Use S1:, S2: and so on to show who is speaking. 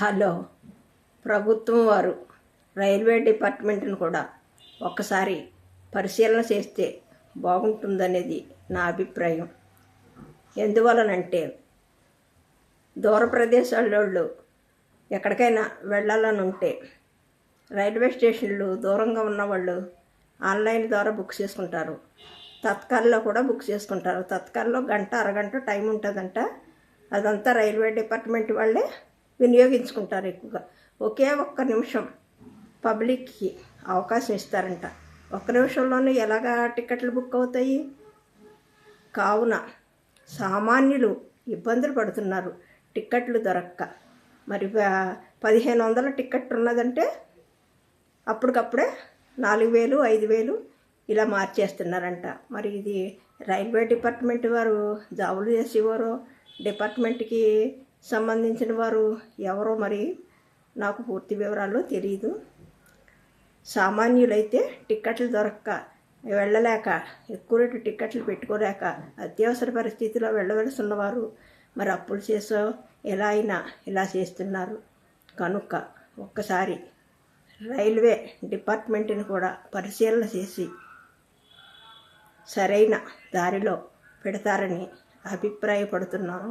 S1: Hello. ప్రభుత్వం వారు railway డిపార్ట్మెంట్ను కూడా ఒక్కసారి పరిశీలన చేస్తే బాగుంటుందనేది నా అభిప్రాయం. ఎందువలనంటే దూర ప్రదేశాల్లో ఎక్కడికైనా వెళ్ళాలని ఉంటే రైల్వే స్టేషన్లు దూరంగా ఉన్న వాళ్ళు ఆన్లైన్ ద్వారా బుక్ చేసుకుంటారు. తత్కాల్లో కూడా బుక్ చేసుకుంటారు. తత్కాల్లో గంట అరగంట టైం ఉంటుందంట. అదంతా రైల్వే డిపార్ట్మెంట్ వాళ్ళే వినియోగించుకుంటారు ఎక్కువగా. ఒకే ఒక్క నిమిషం పబ్లిక్కి అవకాశం ఇస్తారంట. ఒక్క నిమిషంలోనే ఎలాగా టికెట్లు బుక్ అవుతాయి? కావున సామాన్యులు ఇబ్బందులు పడుతున్నారు. టిక్కెట్లు దొరక్క. మరి పదిహేను వందల టిక్కెట్ ఉన్నదంటే అప్పటికప్పుడే నాలుగు వేలు ఐదు వేలు ఇలా మార్చేస్తున్నారంట. మరి ఇది రైల్వే డిపార్ట్మెంట్ వారు జాబులు చేసేవారు డిపార్ట్మెంట్కి సంబంధించిన వారు ఎవరో మరి నాకు పూర్తి వివరాలు తెలియదు సామాన్యులైతే టిక్కెట్లు దొరక్క వెళ్ళలేక ఎక్కువ రేటు టిక్కెట్లు పెట్టుకోలేక అత్యవసర పరిస్థితిలో వెళ్ళవలసి ఉన్నవారు మరి అప్పులు చేసో ఎలా అయినా ఇలా చేస్తున్నారు. కనుక ఒక్కసారి రైల్వే డిపార్ట్మెంట్ని కూడా పరిశీలన చేసి సరైన దారిలో పెడతారని అభిప్రాయపడుతున్నాను.